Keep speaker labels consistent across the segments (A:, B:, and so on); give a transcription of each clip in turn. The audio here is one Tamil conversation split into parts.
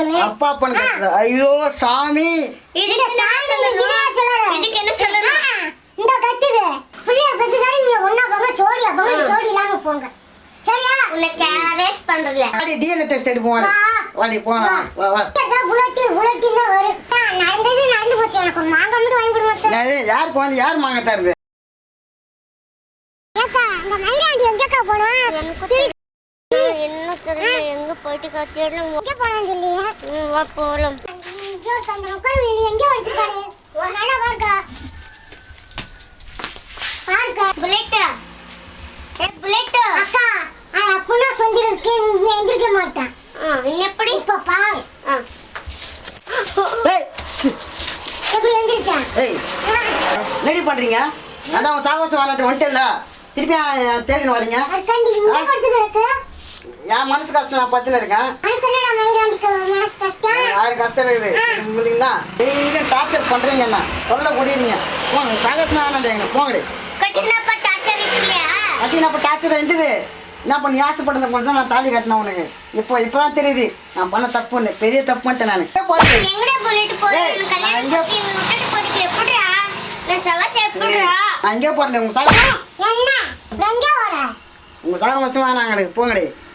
A: சொல்லுவேன்
B: அப்பா கத்துற ஐயோ சாமி.
A: இதுக்கு சாமி சொல்லறேன்
C: இதுக்கு என்ன சொல்லணும்?
A: இந்த கத்துது புள்ளைய பெத்துதாரு நீங்க ஒண்ணா போங்க ஜோடியா போங்க ஜோடி இல்லாம போங்க. சரியா?
C: உன்னை கேரேஜ் பண்றல
B: வாடி டிஎன்ஏ டெஸ்ட் எடுப்போம் வாடி.
A: வா.
B: வாடி போலாம். வா. வா
A: ஏதோ புல்லட்டி புல்லட்டி தான் வரும் ஆ, நடந்தது நடந்து போச்சு. எனக்கு ஒரு மாங்காய் மட்டும் வாங்கி கொடுங்க சார்
B: யார் மாங்க தருது?
A: ஏக்கா இந்த மயிலாண்டி எங்கக்கா போனா
C: தெரியல எங்க போயிட்டு கத்திடலாம்
A: எங்க
C: வா போலாம்.
A: நீ எங்க
C: ஏ புல்லட்டா
A: அக்கா ஆ, அப்பனா சொந்திருக்கு எந்திரிக்க மாட்டான்.
C: இன்னும் எப்படி?
A: இப்ப பாரு.
C: ஆ.
B: ஏய்.
A: எப்படி எந்திரிச்சான்
B: ஏய். ரெடி பண்றீங்க? அதான் உன் சாகசம் வாங்கிட்டு வந்துட்டேன்ல திருப்பி தேடின்னு வரீங்க. என் மனசு கஷ்டம் நான் பத்துல இருக்கேன்.
A: மனசு கஷ்டம்.
B: யாருக்கு கஷ்டம் இருக்குது? இல்லைங்களா டெய்லியும் டார்ச்சர் பண்றீங்க என்ன? சொல்ல முடியுறீங்க போங்க சாகசம் வேணாம் போங்கடி.
C: கட்டினப்ப டார்ச்சர்
B: இருந்தது என்ன பண்ணி ஆசைப்படுறத மட்டும் நான் தாலி கட்டினேன் உனக்கு. இப்போ இப்போதான் தெரியுது. நான் பண்ண தப்புன்னு பெரிய தப்பு பண்ணிட்டேன் நான்
C: புல்லட் போறேன்
B: உங்க சாக உங்க சாகசம் வேணாங்க போங்கடி. நான்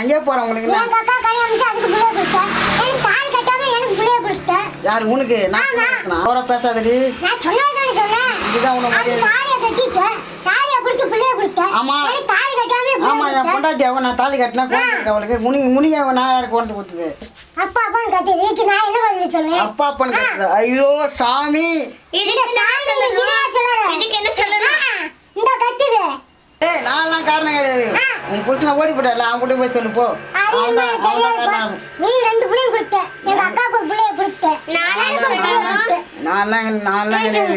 B: எங்கே போறேன் உங்களுக்கு என்ன?
A: எங்க அக்கா கல்யாணம் முடிச்சு அதுக்கு பிள்ளைய கொடுத்தேன். எனக்கு தாலி கட்டாம எனக்கு பிள்ளைய கொடுத்தேன்
B: யார் உனக்கு? நான் நான். அவரை பேசாதடி.
A: நான் சொன்னதானே சொன்னேன்.
B: இதுதான் உனக்கு
A: அது. தாலியை கட்டிட்டேன் தாலியை குடிச்சு பிள்ளைய கொடுத்தேன்.
B: ஆமா.
A: எனக்கு தாலி கட்டாம
B: ஆமா
A: கொடுத்தேன்.
B: பொண்டாட்டி அவன் நான் தாலி கட்டினா குழந்தை அவளுக்கு. முனி முனிய நான் யாருக்கு கொண்டு கொடுத்தது
A: அப்பா அப்பான்னு கத்து இதுக்கு நான் என்ன பதில் சொல்லுவேன்
B: அப்பா அப்பன் கத்துற ஐயோ சாமி.
A: இந்த சாமி சொல்லறேன்
C: இதுக்கு என்ன சொல்லணும்?
A: இந்த கத்துது.
B: ஏய் நான்லாம் காரணம் கிடையாது. உன் புருஷனை ஓடி போட்டல அவன் கூட போய் சொல்லு போ.
A: நீ ரெண்டு பிள்ளையும் கொடுத்த. எங்க அக்காவுக்கு ஒரு பிள்ளைய பிள்ளைய கொடுத்த.
B: நான்லாம் நான்லாம் கிடையாது.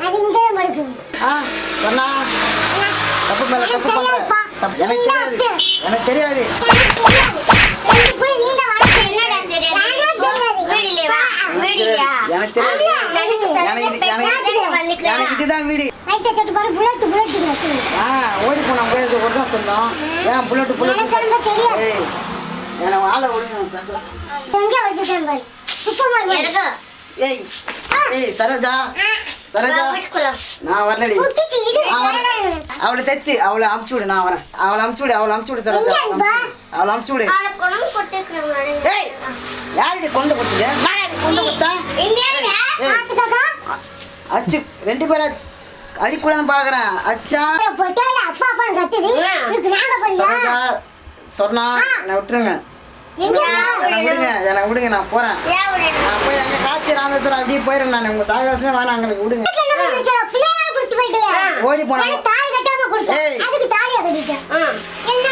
A: அது இங்கே மறுக்கு
B: ஆ சொன்னா. தப்பு மேல தப்பு பண்ற தப்பு- எனக்கு தெரியாது. எனக்கு தெரியாது
A: ரெண்டு பிள்ளை நீண்ட வாழ்க்கை
C: என்னடா தெரியாது வீடிலேவா வீடியா
B: எனக்கு தெரியாது. இதுதான் வீடு. ஆ ஓடி போன ஒரு தான் சொன்னோம். ஏன் புல்லட்டு புல்லட்டு? எனக்கு ஆளை ஏய் ஏய் சரோஜா. சரோஜா. நான் வரலடி. அவளை தைச்சு அவளை அமுச்சு விடு நான் வரேன். அவளை அமுச்சு விடு அவளை அமுச்சு விடு சரோஜா? அவளை அமுச்சு விடு.
C: அவளை குணம் கொடுத்துருக்கிறேன்
B: ஏய் யாருடி கொண்டு யாரு கொண்டு
A: பாத்துக்கா
B: அச்சு ரெண்டு பேரை அடிக்கூடாதுன்னு பாக்குறேன் அச்சா. சொன்னா என்னை விட்டுருங்க. என்னை விடுங்க என்னை விடுங்க நான்
C: விடணும்
B: நான் போய் அங்கே ராமேஸ்வரம் அப்படியே போயிடுறேன் நான். உங்க சாகசமே வேணாம் எங்களுக்கு விடுங்க. ஓடி போனா
A: எனக்கு தாலி கட்டாம கொடுத்தேன்
B: ஏய்.
A: அதுக்கு தாலியை கட்டிட்டேன்
C: ம்.
A: என்ன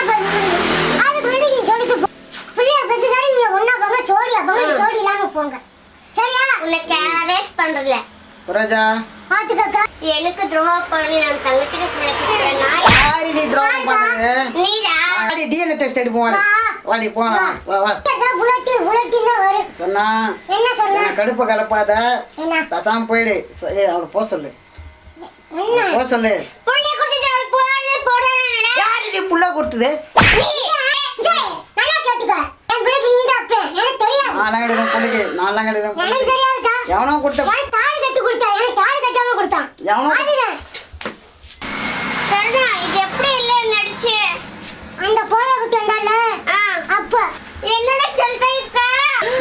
A: போங்க ஜோடியா போங்க ஜோடி இல்லாம போங்க சரியா
C: உன்னை கேரேஜ் பண்றல
B: சரோஜா
A: பாத்துக்கக்கா.
C: எனக்கு துரோகம் பண்ணி நான் தங்கச்சிக்கு பிழைக்கிறேன் நான்
B: யாரி நீ துரோகம் பண்ணுறது
C: நீடா.
B: வாடி டிஎன்ஏ டெஸ்ட் எடுப்போம் வாடி. வாடி போலாம் வா. வா
A: புல்லட்டி தான் வரும்
B: சொன்னா.
A: என்ன சொன்ன?
B: கடுப்பு கலப்பாத.
A: என்ன?
B: பேசாம போயிடு. அவளை போக சொல்லு. போக சொல்லு.
C: புள்ளைய கொடுத்துட்டு அவள் போறது போடுறேன்
B: யாரு நீ புள்ள கொடுத்தது
A: நீ ஜெய், நல்லா கேட்டுக்க என் பிள்ளைக்கு நீ தான் அப்பே
B: நான்லாம் கிடையாது பிள்ளைக்கு பிள்ளைக்கு
A: தெரியாதுக்கா?
B: எவனோ கொடுத்த
A: உனக்கு தாலி கட்டி கொடுத்தா எனக்கு தாலி கட்டாம கொடுத்தான்.
B: எவனோ
C: இது எப்படி இல்ல நடிச்சு
A: அந்த வந்தால
C: ஆ,
A: அப்ப
C: என்னடா சொல்லிட்டே இருக்க?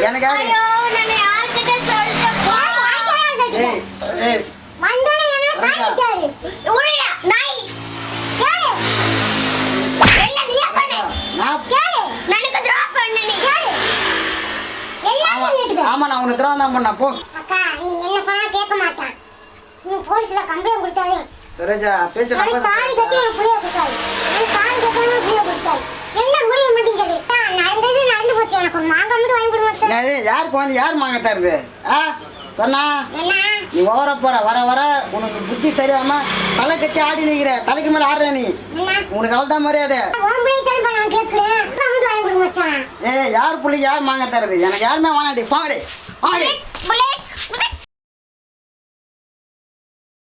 B: எனக்கு?
C: ஐயோ நான் யார்கிட்ட
A: என்ன
C: நாய். எல்லாம் பண்ணு.
B: நான்
A: கேளு
C: எனக்கு துரோகம் பண்ணு நீ
A: கேளு எல்லாத்தையும் கேட்டுக்க
B: ஆமா நான் உனக்கு தான் பண்ண போ.
A: அக்கா நீ என்ன சொன்னா கேட்க மாட்டான். நீ போலீஸ்ல கம்ப்ளைண்ட் கொடுத்தாதே.
B: சரோஜா பேச்சு
A: எனக்கு தாலி கட்டி ஒரு புளிய கொடுத்தாரு எனக்கு தாலி கட்டாம புளிய கொடுத்தாரு என்ன முடிய மாட்டேங்குது? நடந்தது நடந்து போச்சு. எனக்கு மாங்காய் மட்டும் வாங்கி கொடுங்க
B: என்னது யாருக்கு வந்து யார் வாங்க தருது? ஆ? சொன்னா?
A: என்ன?
B: நீ ஓர போற வர வர. உனக்கு புத்தி சரியாம தலை கட்டி ஆடி நிற்கிற தலைக்கு மேல ஆடுற நீ. உனக்கு அவள் தான் மரியாதை
A: உன் பிள்ளை திரும்ப நான் கேட்கிறேன் மாங்காய் மட்டும் வாங்கி கொடுங்க மச்சான்
B: ஏ யார் புள்ளி யார் வாங்க தருது எனக்கு யாருமே வேணாடி பாடு ஆடி